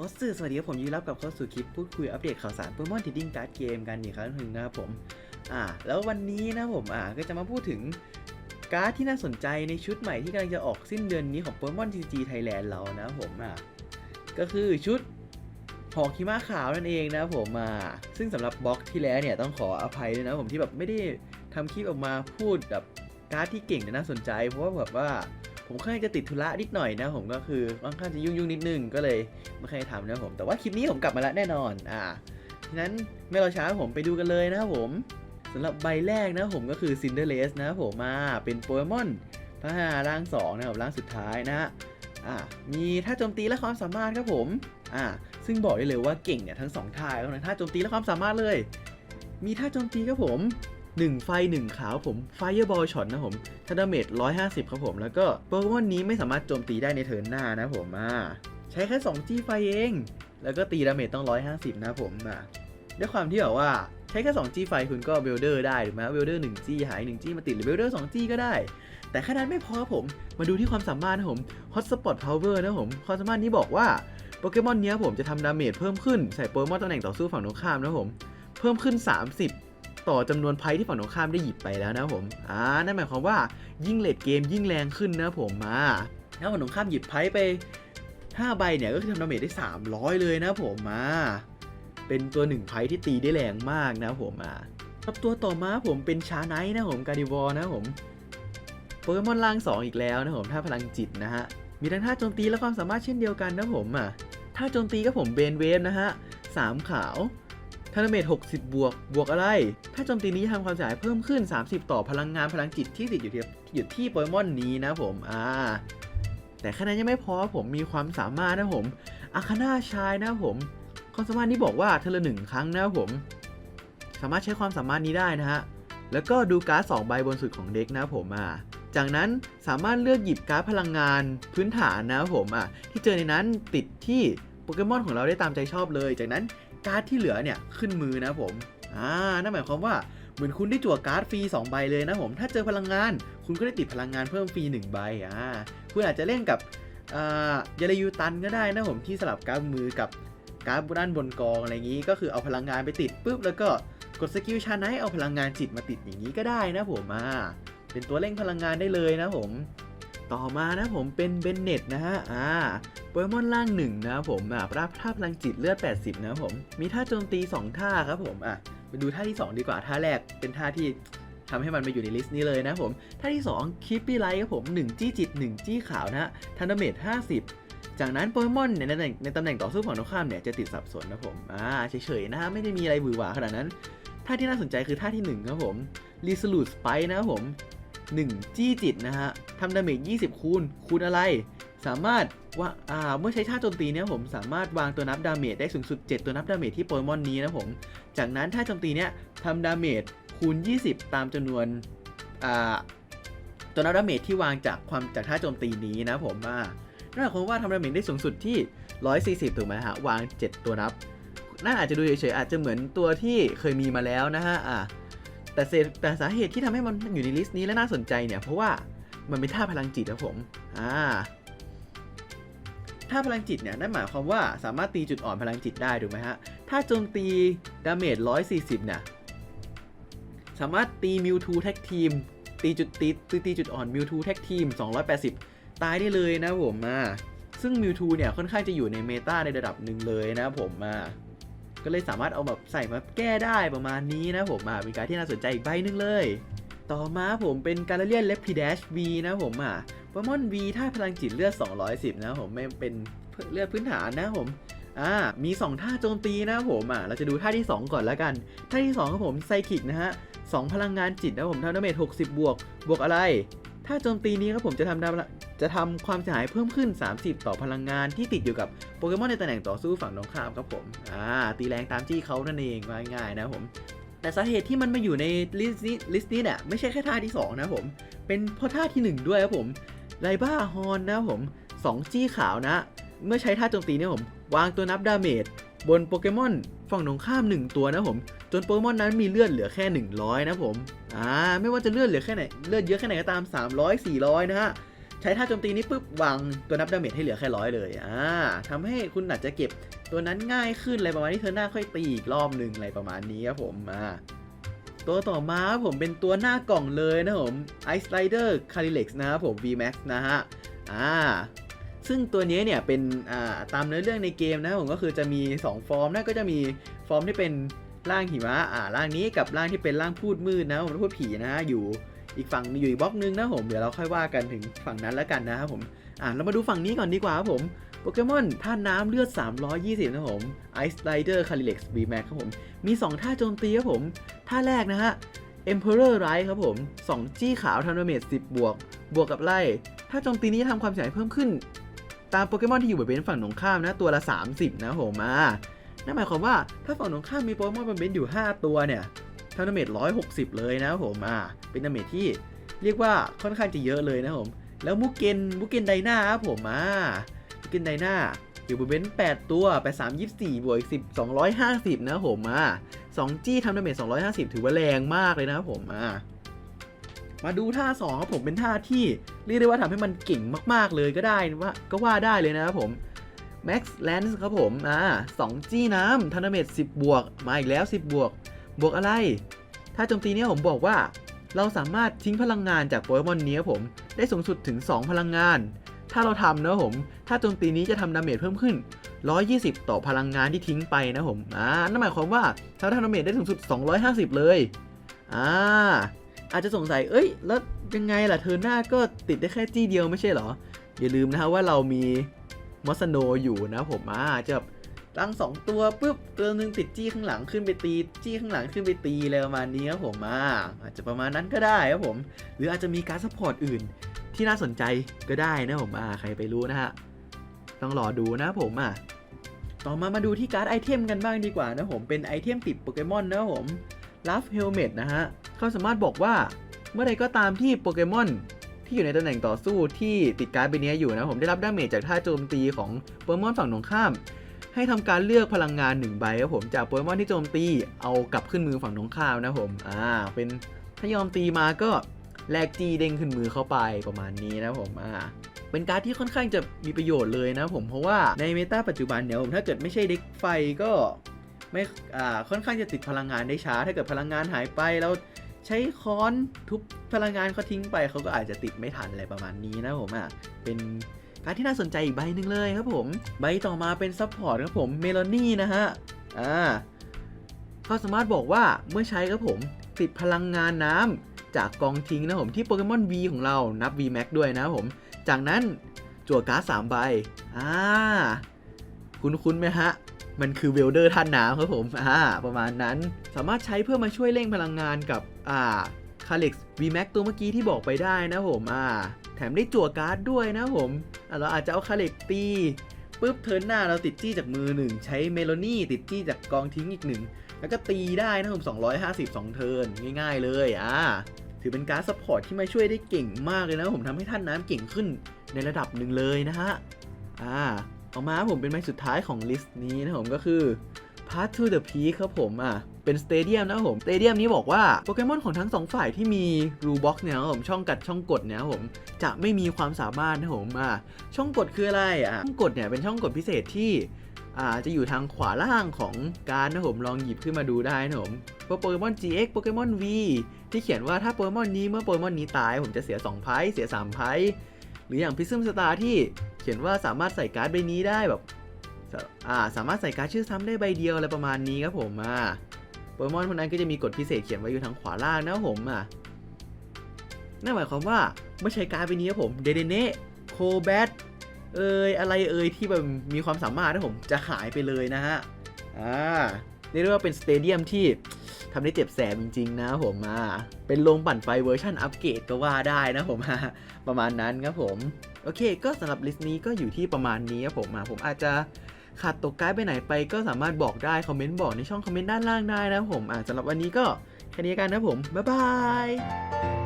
โอสสวัสดีครับผมยินดีรับกับเข้าสู่คลิปพูดคุยอัปเดตข่าวสารโปเกมอนทีดิ้งการ์ดเกมกันอีกครั้งหนึ่งนะครับผมอ่าแล้ววันนี้นะผมอ่าก็จะมาพูดถึงการ์ดที่น่าสนใจในชุดใหม่ที่กำลังจะออกสิ้นเดือนนี้ของโปเกมอนทีจีไทยแลนด์เรานะผมอ่าก็คือชุดหอกหิมะขาวนั่นเองนะผมอ่าซึ่งสำหรับบล็อกที่แล้วเนี่ยต้องขออภัยด้วยนะผมที่แบบไม่ได้ทำคลิปออกมาพูดแบบการ์ดที่เก่งแต่น่าสนใจ เพราะว่าแบบว่า ผมค่อนข้างจะติดธุระนิดหน่อยนะผมก็คือค่อนข้างจะยุ่งๆนิดนึงก็เลยไม่เคอยทำนะผมแต่ว่าคลิปนี้ผมกลับมาแล้วแน่นอนอ่าฉะนั้นไม่รอช้าผมไปดูกันเลยนะครับผมสำหรับใบแรกนะผมก็คือซินเดอเรสนะผมมาเป็นโปเกมอนพัฒนาร่างสองนะครับร่างสุดท้ายนะฮะอ่ามีท่าโจมตีและความสามารถครับผมอ่าซึ่งบอกได้เลยว่าเก่งเนี่ยทั้งสองท่าแล้วนะท่าโจมตีและความสามารถเลย มีท่าโจมตีครับผม 1 ไฟ 1 ขาวผม Fireball Shot นะผมทัดาเมจ150 ครับผม แล้วก็โปเกมอนนี้ไม่สามารถโจมตีได้ในเทิร์นหน้านะผมอ่าใช้แค่ 2 จี้ไฟเอง แล้วก็ตีดาเมจต้อง 150 นะผมอ่าด้วยความที่แบบว่าใช้แค่ 2 จี้ไฟคุณก็เวลเดอร์ได้ถูกไหมเวลเดอร์1จี้หาย 1 จี้มาติดหรือเวลเดอร์2จี้ก็ได้ แต่แค่นั้นไม่พอผม มาดูที่ความสามารถนะผม Hotspot Power นะผม ความสามารถนี้บอกว่าโปเกมอนเนี้ยผมจะทำดาเมจเพิ่มขึ้นใส่โปเกมอนตำแหน่งต่อสู้ฝั่งตรงข้ามนะผม เพิ่มขึ้น 30 ต่อจำนวนไพ่ที่ฝั่งตรงข้ามได้หยิบไปแล้วนะผมอ่านั่นหมายความว่ายิ่งเลดเกมยิ่งแรงขึ้นนะผมมาถ้าฝั่งตรงข้ามหยิบไพ่ไป5ใบเนี่ยก็คือทำดาเมจได้ 300 เลยนะผมมาเป็นตัวหนึ่งไพ่ที่ตีได้แรงมากนะผมมาครับตัวต่อมาผมเป็นชาไนท์นะผมการดิวอร์นะผมโปเกมอนล่าง 2 อีกแล้วนะผมท่าพลังจิตนะฮะมีทั้งท่าโจมตีและความสามารถเช่นเดียวกันนะผมอะท่าโจมตีก็ผมเบนเวฟนะฮะสามขาว ทานาเมต60 บวก บวกอะไร ถ้าโจมตีนี้จะทำความเสียหายเพิ่มขึ้น 30 ต่อพลังงานพลังจิตที่ติดอยู่ที่อยู่ที่โปเกมอนนี้นะผม อ่า แต่แค่นั้นยังไม่พอผมมีความสามารถนะผมอาคาน่าชายนะผมความสามารถนี้บอกว่าเทอละหนึ่งครั้งนะผม สามารถใช้ความสามารถนี้ได้นะฮะ แล้วก็ดูการ์ดสองใบบนสุดของเด็กนะผมอะจากนั้นสามารถเลือกหยิบการ์ดพลังงานพื้นฐานนะผมอะที่เจอในนั้นติดที่โปเกมอนของเราได้ตามใจชอบเลย จากนั้น การ์ดที่เหลือเนี่ยขึ้นมือนะผมอ่านั่นหมายความว่าเหมือนคุณได้จั่วการ์ดฟรี2ใบเลยนะผมถ้าเจอพลังงาน คุณก็ได้ติดพลังงานเพิ่มฟรี1ใบอ่าคุณอาจจะเล่นกับอ่ายาเลยูตันก็ได้นะผมที่สลับการ์ดมือกับการ์ดด้านบนกองอะไรอย่างนี้ ก็คือเอาพลังงานไปติดปุ๊บแล้วก็กดสกิลชาไนท์เอาพลังงานจิตมาติดอย่างนี้ก็ได้นะผมอ่าเป็นตัวเร่งพลังงานได้เลยนะผม ต่อมานะผมเป็นเบนเน็ตนะฮะ อ่าโปเกมอนล่างหนึ่งนะผมอะรับท่าพลังจิตเลือด 80 นะผม มีท่าโจมตี 2 ท่าครับผม อะไปดูท่าที่ 2 ดีกว่า ท่าแรกเป็นท่าที่ทำให้มันมาอยู่ในลิสต์นี้เลยนะผม ท่าที่2คิปปี้ไลท์ครับผม 1 จี้จิต 1 จี้ขาวนะทันดาเมจ50 จากนั้นโปเกมอนในตำแหน่งในตำแหน่งต่อสู้ฝั่งตรงข้ามเนี่ยจะติดสับสนนะผม อ่าเฉยๆนะฮะไม่ได้มีอะไรหวือหวาขนาดนั้น ท่าที่น่าสนใจคือท่าที่หนึ่งครับผม Resolute Spike นะครับผม 1 จี้จิตนะฮะทำดาเมจ 20 คูณ คูณอะไร สามารถว่าอ่าเมื่อใช้ท่าโจมตีเนี่ยผมสามารถวางตัวนับดาเมจได้สูงสุด 7 ตัวนับดาเมจที่โปเกมอนนี้นะผม จากนั้นท่าโจมตีเนี่ยทำดาเมจคูณ 20 ตามจำนวนอ่าตัวนับดาเมจที่วางจากความจากท่าโจมตีนี้นะผมว่านั่นหมายความว่าทำดาเมจได้สูงสุดที่ 140 ถูกไหมฮะ วาง 7 ตัวนับน่าอาจจะดูเฉยๆอาจจะเหมือนตัวที่เคยมีมาแล้วนะฮะอ่า แต่เศษแต่สาเหตุที่ทำให้มันอยู่ในลิสต์นี้และน่าสนใจเนี่ย เพราะว่ามันเป็นท่าพลังจิตครับผม อ่าท่าพลังจิตเนี่ยนั่นหมายความว่าสามารถตีจุดอ่อนพลังจิตได้ถูกไหมฮะ ถ้าโจมตีดาเมจ140 เนี่ย สามารถตีมิวทูแท็กทีมตีจุดตีตีตีจุดอ่อนมิวทูแท็กทีม280 ตายได้เลยนะผมอ่าซึ่งมิวทูเนี่ยค่อนข้างจะอยู่ในเมตาในระดับหนึ่งเลยนะผมอ่า ก็เลยสามารถเอาแบบใส่มาแก้ได้ประมาณนี้นะผมอะเป็นการที่น่าสนใจอีกใบหนึงเลย ต่อมาผมเป็นการเลียนเลพีเดช V นะผมอะปเกมอน V ถ้าพลังจิตเลือด 210 นะผมไม่เป็นเลือดพื้นฐานนะผมอ่ามี 2 ท่าโจมตีนะผมอะเราจะดูท่าที่ 2 ก่อนแล้วกัน ท่าที่2ครับผมไซคิกนะฮะ2พลังงานจิตนะผมทำดาเมจ60 บวก บวกอะไร ถ้าโจมตีนี้ครับผมจะทำดาจะทำความเสียหายเพิ่มขึ้น 30 ต่อพลังงานที่ติดอยู่กับโปเกมอนในตำแหน่งต่อสู้ฝั่งตรงข้ามครับผม อ่า ตีแรงตามจี้เขานั่นเองว่าง่ายๆนะผม แต่สาเหตุที่มันมาอยู่ในลิสต์นี้ลิสต์นี้เนี่ยไม่ใช่แค่ท่าที่ 2 นะผม เป็นเพราะท่าที่ 1 ด้วยครับผมไลบ้าฮอนนะผม2จี้ขาวนะ เมื่อใช้ท่าโจมตีเนี่ยผม วางตัวนับดาเมจบนโปเกมอนฝั่งตรงข้าม 1 ตัวนะผม จนโปเกมอนนั้นมีเลือดเหลือแค่ 100 นะผมอ่าไม่ว่าจะเลือดเหลือแค่ไหนเลือดเยอะแค่ไหนก็ตาม 300 400 นะฮะใช้ท่าโจมตีนี้ปุ๊บวางตัวนับดาเมจให้เหลือแค่ร้อยเลยอ่าทำให้คุณอาจจะเก็บตัวนั้นง่ายขึ้นอะไรประมาณนี้เธอหน้าค่อยตีอีกรอบหนึ่งอะไรประมาณนี้ครับผมอ่าตัวต่อมาครับผมเป็นตัวหน้ากล่องเลยนะผม Ice Rider c a r i l e x นะครับผม VMAX นะฮะอ่าซึ่งตัวนี้เนี่ยเป็นอ่าตามเนื้อเรื่องในเกมนะผมก็คือจะมี 2 ฟอร์มนะก็จะมีฟอร์มที่เป็น ร่างหิมะอ่าร่างนี้กับร่างที่เป็นร่างพูดมืดนะผมพูดผีนะฮะอยู่อีกฝั่งอยู่อีกบล็อกนึงนะผมเดี๋ยวเราค่อยว่ากันถึงฝั่งนั้นแล้วกันนะครับผมอ่าเรามาดูฝั่งนี้ก่อนดีกว่าครับผมโปเกมอนท่าน้ำเลือด 320 นะครับผม Ice Rider c a r i l e x VMAX ครับผม มี 2 ท่าโจมตีครับผม ท่าแรกนะฮะ Emperor Right ครับผม 2 จี้ขาวทำดาเมจ10 บวก บวกกับไล่ ถ้าโจมตีนี้ทำความเสียหายเพิ่มขึ้น ตามโปเกมอนที่อยู่บริเวณฝั่งตรงข้ามนะ ตัวละ 30 นะผมอ่า นั่นหมายความว่าถ้าฝั่งตรงข้ามมีโปเกมอนบริเวณอยู่ 5 ตัวเนี่ยทำดาเมจ160 เลยนะผมอ่าเป็นดาเมจที่เรียกว่าค่อนข้างจะเยอะเลยนะผม แล้วมุกเกนมุกเกนไดนาครับผมอ่ามุกเกนไดนาอยู่บริเวณ8ตัวไป3 24 บวกอีก10 250 นะผมอ่า2จี้ทำดาเมจ250 ถือว่าแรงมากเลยนะครับผมอ่ามาดูท่า2ครับผมเป็นท่าที่เรียกได้ว่าทำให้มันเก่งมาก ๆเลยก็ได้ว่าก็ว่าได้เลยนะครับผม Max Lance ครับผมอ่า2จี้น้ำทำดาเมจ10 บวก มาอีกแล้ว 10 บวก บวกอะไร ถ้าโจมตีเนี้ผมบอกว่า เราสามารถทิ้งพลังงานจากโปเกมอนนี้ครับผม ได้สูงสุดถึง 2 พลังงาน ถ้าเราทำนะผม ถ้าโจมตีนี้จะทำดาเมจเพิ่มขึ้น 120 ต่อพลังงานที่ทิ้งไปนะผม อ่า นั่นหมายความว่าถ้าทำดาเมจได้สูงสุด 250 เลย อ่า อาจจะสงสัย เอ้ย แล้วยังไงล่ะ เธอหน้าก็ติดได้แค่จี้เดียวไม่ใช่เหรอ อย่าลืมนะฮะว่าเรามี มอสโนอยู่นะผมอ่าจะแบบตั้งสองตัวปุ๊บตัวหนึ่งติดจี้ข้างหลังขึ้นไปตีจี้ข้างหลังขึ้นไปตีอะไรประมาณนี้ครับผมอ่าอาจจะประมาณนั้นก็ได้ครับผม หรืออาจจะมีการซัพพอร์ตอื่นที่น่าสนใจก็ได้นะผมอ่าใครไปรู้นะฮะต้องรอดูนะผมอะต่อมามาดูที่การ์ดไอเทมกันบ้างดีกว่านะผมเป็นไอเทมติดโปเกมอนนะผม l ัฟเฮลเม t นะฮะเขาสามารถบอกว่าเมื่อใดก็ตามที่โปเกมอน ที่อยู่ในตำแหน่งต่อสู้ที่ติดการ์ดใบนี้อยู่นะผมได้รับดาเมจจากท่าโจมตีของโปเกมอนฝั่งตรงข้าม ให้ทำการเลือกพลังงาน1ใบครับผมจากโปเกมอนที่โจมตีเอากลับขึ้นมือฝั่งตรงข้ามนะผมอ่าเป็นถ้ายอมตีมาก็แลกจีเด้งขึ้นมือเข้าไปประมาณนี้นะผมอ่าเป็นการ์ดที่ค่อนข้างจะมีประโยชน์เลยนะผมเพราะว่าในเมตาปัจจุบันเนี่ยผมถ้าเกิดไม่ใช่เด็กไฟก็ไม่อ่าค่อนข้างจะติดพลังงานได้ช้า ถ้าเกิดพลังงานหายไปแล้ว ใช้ค้อนทุบพลังงานเขาทิ้งไปเขาก็อาจจะติดไม่ทันอะไรประมาณนี้นะผมอะเป็นการที่น่าสนใจอีกใบหนึ่งเลยครับผม ใบต่อมาเป็นซัพพอร์ตครับผมเมลอนี่นะฮะอ่าเขาสามารถบอกว่าเมื่อใช้ครับผมติดพลังงานน้ำจากกองทิ้งนะผมที่โปเกมอน V ของเรานับ V Max ด้วยนะครับผม จากนั้นจั่วการ์ดสามใบอ่าคุ้นคุ้นๆไหมฮะ มันคือเวลเดอร์ท่านน้ำครับผมอ่าประมาณนั้น สามารถใช้เพื่อมาช่วยเร่งพลังงานกับอ่าคาเล็กซ์ VMAX ตัวเมื่อกี้ที่บอกไปได้นะผมอ่าแถมได้จั่วการ์ดด้วยนะผมเราอาจจะเอาคาเล็กตีปุ๊บเทิร์นหน้าเราติดจี้จากมือหนึ่งใช้เมโลนี่ติดจี้จากกองทิ้งอีกหนึ่งแล้วก็ตีได้นะผม250 2 เทิร์นง่าย ๆ เลยอ่าถือเป็นการ์ดซัพพอร์ตที่มาช่วยได้เก่งมากเลยนะผมทำให้ท่านน้ำเก่งขึ้นในระดับหนึ่งเลยนะฮะอ่า ต่อมาผมเป็นไม้สุดท้ายของลิสต์นี้นะผมก็คือ Path to the Peak ครับผมอะเป็นสเตเดียมนะผม สเตเดียมนี้บอกว่าโปเกมอนของทั้งสองฝ่ายที่มีรูบ็อกเนี่ยนะครับผมช่องกัดช่องกดเนี่ยครับผมจะไม่มีความสามารถนะผมอะช่องกดคืออะไรอะช่องกดเนี่ยเป็นช่องกดพิเศษที่อ่าจะอยู่ทางขวาล่างของการดนะผมลองหยิบขึ้นมาดูได้นะผมว่าโปเกมอน GX โปเกมอน V ที่เขียนว่าถ้าโปเกมอนนี้เมื่อโปเกมอนนี้ตาย ผมจะเสีย2ไพ่เสีย3ไพ่หรืออย่างพิซึมสตาร์ที่ เขียนว่าสามารถใส่การ์ดใบนี้ได้แบบสอ่าสามารถใส่การ์ดชื่อซ้ำได้ใบเดียวอะไรประมาณนี้ครับผมอ่าโปเกมอนพวกนั้นก็จะมีกฎพิเศษเขียนไว้อยู่ทางขวาล่างนะครับผมอะนั่นหมายความว่าเมื่อใช้การ์ดใบนี้ครับผมเดเดเนโคแบทเอยอะไรเอยที่แบบมีความสามารถนะผมจะหายไปเลยนะฮะอ่าเรียกได้ว่าเป็นสเตเดียมที่ ทำได้เจ็บแสบจริงๆนะผมอ่าเป็นโรงปั่นไฟเวอร์ชันอัปเกรดก็ว่าได้นะผมอ่าประมาณนั้นครับผม โอเค ก็สำหรับลิสต์นี้ก็อยู่ที่ประมาณนี้ครับผมอ่าผมอาจจะขาดตกไกด์ไปไหนไปก็สามารถบอกได้ คอมเมนต์บอกในช่องคอมเมนต์ด้านล่างได้นะผมอ่าสำหรับวันนี้ก็แค่นี้กันนะผม บ๊ายบาย